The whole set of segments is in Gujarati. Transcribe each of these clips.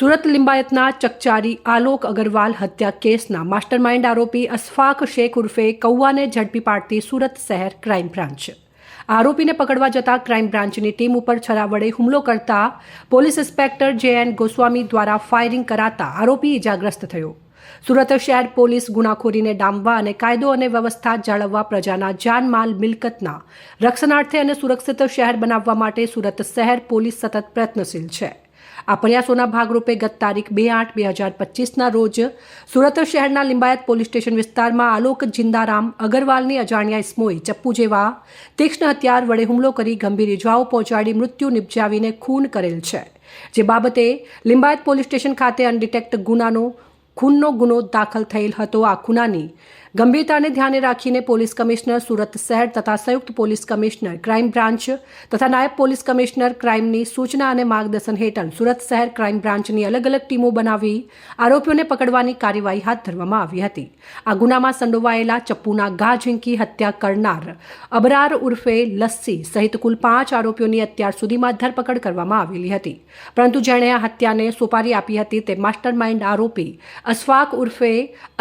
સુરત લિંબાયતના ચકચારી આલોક અગરવાલ હત્યા કેસના માસ્ટરમાઇન્ડ આરોપી અશફાક શેખ ઉર્ફે કૌવાને ઝડપી પાડતી સુરત શહેર ક્રાઇમ બ્રાન્ચ. આરોપીને પકડવા જતા ક્રાઇમ બ્રાન્ચની ટીમ ઉપર છરા વડે હુમલો કરતા police inspector J N Goswami દ્વારા ફાયરિંગ કરાતા આરોપી ઇજાગ્રસ્ત થયો. સુરત શહેર પોલીસ ગુનાખોરીને ડામવા અને કાયદો અને વ્યવસ્થા જાળવવા પ્રજાના જાનમાલ મિલકતના રક્ષણાર્થે અને સુરક્ષિત શહેર બનાવવા માટે સુરત શહેર પોલીસ સતત પ્રયત્નશીલ છે. આ પ્રયાસોના ભાગરૂપે ગત તારીખ બે આઠ બે હજાર પચીસના રોજ સુરત શહેરના લિંબાયત પોલીસ સ્ટેશન વિસ્તારમાં આલોક જિંદારામ અગરવાલની અજાણ્યા ઇસ્મોએ ચપ્પુ જેવા તીક્ષ્ણ હથિયાર વડે હુમલો કરી ગંભીર ઇજાઓ પહોંચાડી મૃત્યુ નિપજાવીને ખૂન કરેલ છે. જે બાબતે લિંબાયત પોલીસ સ્ટેશન ખાતે અનડિટેક્ટ ગુનાનો, ખૂનનો ગુનો દાખલ થયેલ હતો. આ ગુનાની ગંભીરતાને ધ્યાને રાખીને પોલીસ કમિશનર સુરત શહેર તથા સંયુક્ત પોલીસ કમિશનર ક્રાઇમ બ્રાન્ચ તથા નાયબ પોલીસ કમિશનર ક્રાઇમની સૂચના અને માર્ગદર્શન હેઠળ સુરત શહેર ક્રાઇમ બ્રાન્ચની અલગ અલગ ટીમો બનાવી આરોપીઓને પકડવાની કાર્યવાહી હાથ ધરવામાં આવી હતી. આ ગુનામાં સંડોવાયેલા ચપ્પુના ઘા ઝીંકી હત્યા કરનાર અબરાર ઉર્ફે લસ્સી સહિત કુલ પાંચ આરોપીઓની અત્યાર સુધીમાં ધરપકડ કરવામાં આવેલી હતી. પરંતુ જેણે આ હત્યાને સોપારી આપી હતી તે માસ્ટર માઇન્ડ આરોપી અશફાક ઉર્ફે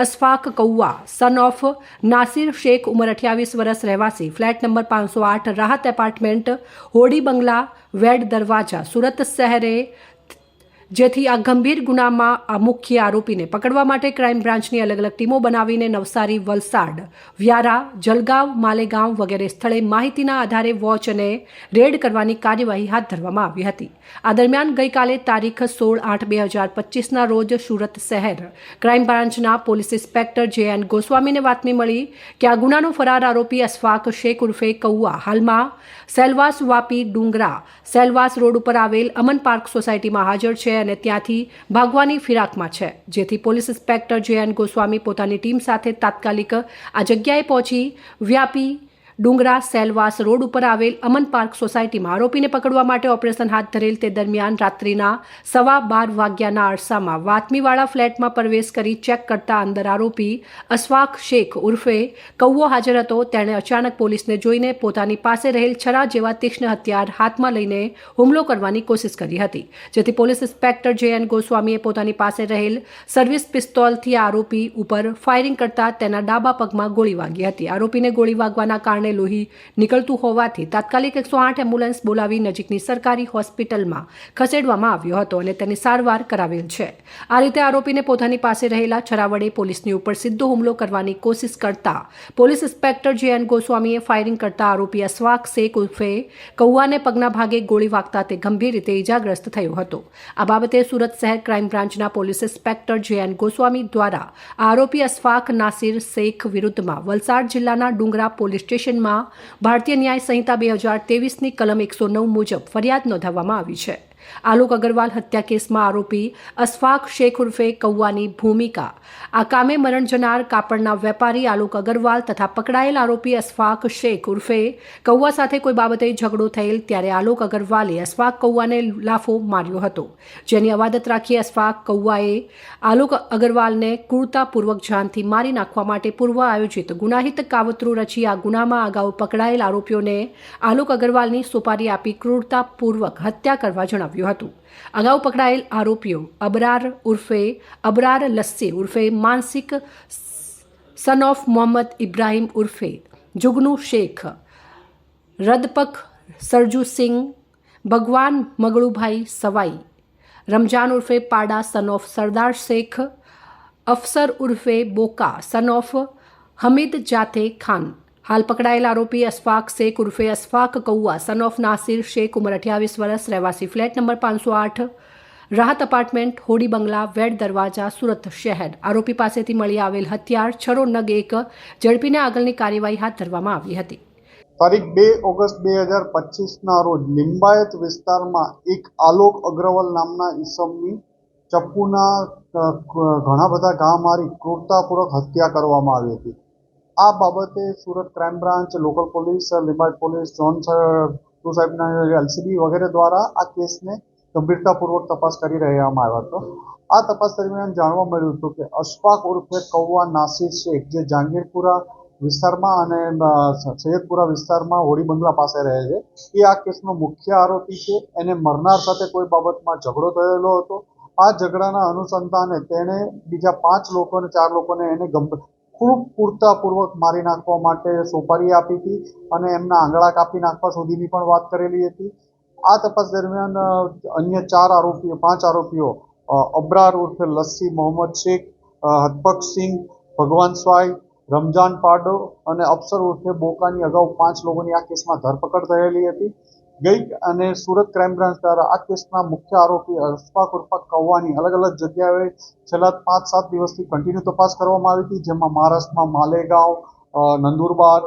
અશફાક કૌવા સન ઓફ નાસિર શેખ ઉંમર અઠ્યાવીસ વર્ષ રહેવાસી. ફ્લેટ નંબર પાંચસો આઠ રાહત એપાર્ટમેન્ટ હોડી બંગલા વેડ દરવાજા સુરત શહેરે જેથી આ ગંભીર ગુનામાં આ મુખ્ય આરોપીને પકડવા માટે ક્રાઇમ બ્રાન્ચની અલગ અલગ ટીમો બનાવીને નવસારી, વલસાડ, વ્યારા, જલગાંવ, માલેગાંવ વગેરે સ્થળે માહિતીના આધારે વોચ અને રેડ કરવાની કાર્યવાહી હાથ ધરવામાં આવી હતી. આ દરમિયાન ગઈકાલે તારીખ સોળ આઠ બે હજાર પચીસના રોજ સુરત શહેર ક્રાઇમ બ્રાન્ચના પોલીસ ઇન્સ્પેક્ટર જે એન ગોસ્વામીને બાતમી મળી કે આ ગુનાનો ફરાર આરોપી અશફાક શેખ ઉર્ફે કૌવા હાલમાં સેલવાસ વાપી ડુંગરા સેલવાસ રોડ ઉપર આવેલ અમન પાર્ક સોસાયટીમાં હાજર છે અને ત્યાંથી ભાગવાની ફિરાકમાં છે, જેથી police inspector J N Goswami પોતાની ટીમ સાથે તાત્કાલિક આ જગ્યાએ પહોંચી વ્યાપી ડુંગરા સેલવાસ રોડ ઉપર આવેલ અમન પાર્ક સોસાયટીમાં આરોપીને પકડવા માટે ઓપરેશન હાથ ધરેલ તે દરમિયાન રાત્રિના સવા બાર વાગ્યાના અરસામાં વાતમીવાળા ફ્લેટમાં પ્રવેશ કરી ચેક કરતા અંદર આરોપી અશફાક શેખ ઉર્ફે કૌવો હાજર હતો. તેણે અચાનક પોલીસને જોઈને પોતાની પાસે રહેલ છરા જેવા તીક્ષ્ણ હથિયાર હાથમાં લઈને હુમલો કરવાની કોશિશ કરી હતી. જેથી પોલીસ ઇન્સ્પેક્ટર જે એન ગોસ્વામીએ પોતાની પાસે રહેલ સર્વિસ પિસ્તોલથી આરોપી ઉપર ફાયરિંગ કરતા તેના ડાબા પગમાં ગોળી વાગી હતી. આરોપીને ગોળી વાગવાના કારણે લોહી નીકળતું હોવાથી તાત્કાલિક એકસો આઠ એમ્બ્યુલન્સ બોલાવી નજીકની સરકારી હોસ્પિટલમાં ખસેડવામાં આવ્યો હતો અને તેની સારવાર કરાવેલ છે. આ રીતે આરોપીને પોતાની પાસે રહેલા છરાવડે પોલીસની ઉપર સીધો હુમલો કરવાની કોશિશ કરતા પોલીસ ઇન્સ્પેક્ટર જે એન ગોસ્વામીએ ફાયરિંગ કરતા આરોપી અસ્વાક શેખ ઉર્ફે કૌવાને પગના ભાગે ગોળી વાગતા તે ગંભીર રીતે ઇજાગ્રસ્ત થયો હતો. આ બાબતે સુરત શહેર ક્રાઇમ બ્રાન્ચના police inspector J N Goswami દ્વારા આરોપી અસ્ફાક નાસિર શેખ વિરુદ્ધમાં વલસાડ જિલ્લાના ડુંગરા પોલીસ સ્ટેશનમાં ભારતીય ન્યાય સંહિતા બે હજાર તેવીસની કલમ એકસો નવ મુજબ ફરિયાદ નોંધાવવામાં આવી છે. આલોક અગરવાલ હત્યા કેસમાં આરોપી અસફાક શેખ ઉર્ફે કૌવાની ભૂમિકા આ કામે મરણ જનાર કાપડના વેપારી આલોક અગરવાલ તથા પકડાયેલ આરોપી અસફાક શેખ ઉર્ફે કૌવા સાથે કોઈ બાબતે ઝઘડો થયેલ ત્યારે આલોક અગરવાલે અસફાક કૌવાને લાફો માર્યો હતો જેની અવાદત રાખી અસફાક કૌવાએ આલોક અગરવાલને ક્રૂરતાપૂર્વક જાનથી મારી નાખવા માટે પૂર્વ આયોજિત ગુનાહિત કાવતરું રચી આ ગુનામાં અગાઉ પકડાયેલ આરોપીઓને આલોક અગરવાલની સોપારી આપી ક્રૂરતાપૂર્વક હત્યા કરવા જણાવ્યું હતું. અગાઉ પકડાયેલ આરોપીઓ અબરાર ઉર્ફે અબરાર લસ્સી ઉર્ફે માનસિક સન ઓફ મોહમ્મદ ઇબ્રાહિમ ઉર્ફે, જુગનુ શેખ, રદપક સરજુ સિંહ ભગવાન મગળુભાઈ સવાઈ, રમજાન ઉર્ફે પાડા સન ઓફ સરદાર શેખ, અફસર ઉર્ફે બોકા સન ઓફ હમીદ જાતે ખાન હાલ પકડાયેલ આરોપી અશફાક શેખ ઉર્ફે અશફાક કૌવા સન ઓફ નાસિર શેખ, ઉંમર અઠ્યાવીસ વર્ષ, રહેવાસી ફ્લેટ નંબર પાંચસો આઠ, રાહત અપાર્ટમેન્ટ હોડી બંગલા, વેડ દરવાજા, સુરત શહેર. આરોપી પાસેથી મળી આવેલ હથિયાર, છરો, નગ એક ઝડપીને આગળની કાર્યવાહી હાથ ધરવામાં આવી હતી. તારીખ બે ઓગસ્ટ બે હજાર પચીસના રોજ લિંબાયત વિસ્તારમાં એક આલોક અગ્રવાલ નામના ઈસમની ચપ્પુના ઘણા બધા ઘા મારી ક્રૂરતાપૂર્વક હત્યા કરવામાં આવી હતી. આ બાબતે Surat crime branch, local police, Limbayat police zone two સાહેબના એલસીબી વગેરે દ્વારા આ કેસને ગંભીરતાપૂર્વક તપાસ કરી રહેવામાં આવ્યો હતો. આ તપાસ દરમિયાન જાણવા મળ્યું હતું કે અશફાક ઉર્ફે કૌવા નાસિર શેખ, જે જહાંગીરપુરા વિસ્તારમાં અને સૈયદપુરા વિસ્તારમાં હોડી બંગલા પાસે રહે છે, એ આ કેસનો મુખ્ય આરોપી છે. એને મરનાર સાથે કોઈ બાબતમાં ઝઘડો થયેલો હતો. આ ઝઘડાના અનુસંધાને તેણે બીજા પાંચ લોકોને ચાર લોકોને એને ખૂબ પૂરતાપૂર્વક મારી નાખવા માટે સોપારી આપી હતી અને એમના આંગળા કાપી નાખવા સુધીની પણ વાત કરેલી હતી. આ તપાસ દરમિયાન અન્ય ચાર આરોપીઓ પાંચ આરોપીઓ અબ્રાર ઉર્ફે લસ્સી મોહમ્મદ શેખ અ, હદબક્ષસિંહ ભગવાન સ્વાઈ રમજાન પાડો અને અફસર ઉર્ફે બોકાની અગાઉ પાંચ લોકોની આ કેસમાં ધરપકડ થયેલી હતી. ગઈ અને સુરત ક્રાઇમ બ્રાન્ચ દ્વારા આ કેસના મુખ્ય આરોપી અશફાક ઉર્ફા કૌવાની અલગ અલગ જગ્યાએ છેલ્લા પાંચ સાત દિવસથી કન્ટિન્યુ તપાસ કરવામાં આવી હતી, જેમાં મહારાષ્ટ્રમાં માલેગાંવ નંદુરબાર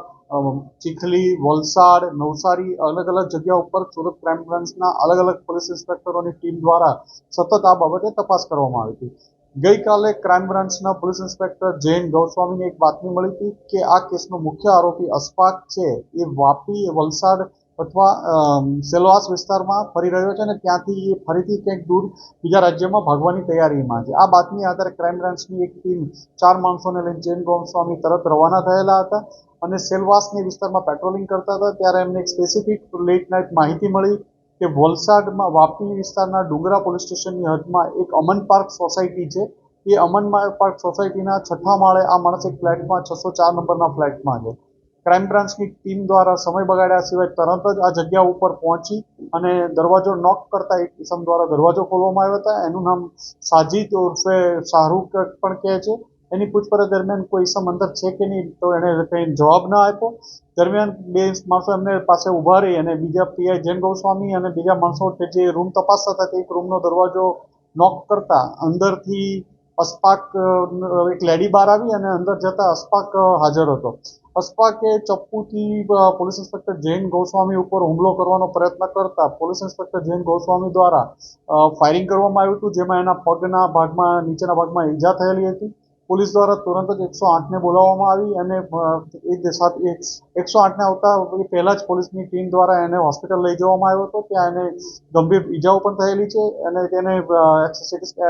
ચીખલી, વલસાડ, નવસારી અલગ અલગ જગ્યા ઉપર સુરત ક્રાઇમ બ્રાન્ચના અલગ અલગ પોલીસ ઇન્સ્પેક્ટરોની ટીમ દ્વારા સતત આ બાબતે તપાસ કરવામાં આવી હતી. ગઈકાલે ક્રાઇમ બ્રાન્ચના પોલીસ ઇન્સ્પેક્ટર જૈન ગૌસ્વામીને એક બાતમી મળી હતી કે આ કેસનો મુખ્ય આરોપી અશફાક છે. એ વાપી, વલસાડ અથવા સેલવાસ વિસ્તારમાં ફરી રહ્યો છે અને ત્યાંથી એ ફરીથી ક્યાંક દૂર બીજા રાજ્યમાં ભાગવાની તૈયારીમાં છે. આ બાતમી આધારે ક્રાઇમ બ્રાન્ચની એક ટીમ ચાર માણસોને લઈને જૈન ગોમસ્વામી તરત રવાના થયેલા હતા અને સેલવાસની વિસ્તારમાં પેટ્રોલિંગ કરતા હતા. ત્યારે એમને એક સ્પેસિફિક લેટ નાઇટ માહિતી મળી કે વલસાડમાં વાપી વિસ્તારના ડુંગરા પોલીસ સ્ટેશનની હદમાં એક અમન પાર્ક સોસાયટી છે. એ અમન પાર્ક સોસાયટીના છઠ્ઠા માળે આ માણસ એક ફ્લેટમાં છસો ચાર નંબરના ફ્લેટમાં છે. ક્રાઇમ બ્રાન્ચની ટીમ દ્વારા સમય બગાડ્યા સિવાય તરત જ આ જગ્યા ઉપર પહોંચી અને દરવાજો નોક કરતા એક કિસમ દ્વારા દરવાજો ખોલવામાં આવ્યો હતા. એનું નામ સાજિદ ઉર્ફે શાહરૂખ પણ કહે છે. એની પૂછપરછ દરમિયાન કોઈ ઇસમ અંદર છે કે નહીં તો એણે કંઈ જવાબ ન આપ્યો. દરમિયાન બે માણસો એમને પાસે ઊભા રહી અને બીજા પીઆઈ જૈન ગોસ્વામી અને બીજા માણસો કે જે રૂમ તપાસતા હતા તે એક રૂમનો દરવાજો નોક કરતા અંદરથી અસ્પાક એક લેડી બહાર આવી અને અંદર જતા અસ્પાક હાજર હતો. અસ્પાકે ચપ્પુથી પોલીસ ઇન્સ્પેક્ટર જૈન ગોસ્વામી ઉપર હુમલો કરવાનો પ્રયત્ન કરતા પોલીસ ઇન્સ્પેક્ટર જૈન ગોસ્વામી દ્વારા ફાયરિંગ કરવામાં આવ્યું હતું જેમાં એના પગના ભાગમાં નીચેના ભાગમાં ઈજા થયેલી હતી. પોલીસ દ્વારા તુરંત જ એકસો આઠને બોલાવવામાં આવી અને અ, એ સાથે એકસો આઠને આવતા પહેલાં જ પોલીસની ટીમ દ્વારા એને હોસ્પિટલ લઈ જવામાં આવ્યો હતો. ત્યાં એને ગંભીર ઈજાઓ પણ થયેલી છે અને તેને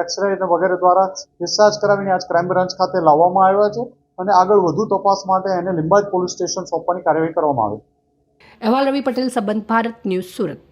એક્સરે વગેરે દ્વારા ડિસ્ચાર્જ કરાવીને આજ ક્રાઇમ બ્રાન્ચ ખાતે લાવવામાં આવ્યા છે. અને આગળ વધુ તપાસ માટે એને લિંબાયત પોલીસ સ્ટેશન સોંપવાની કાર્યવાહી કરવામાં આવી. અહેવાલ રવિ પટેલ, સંબંધ ભારત ન્યૂઝ સુરત.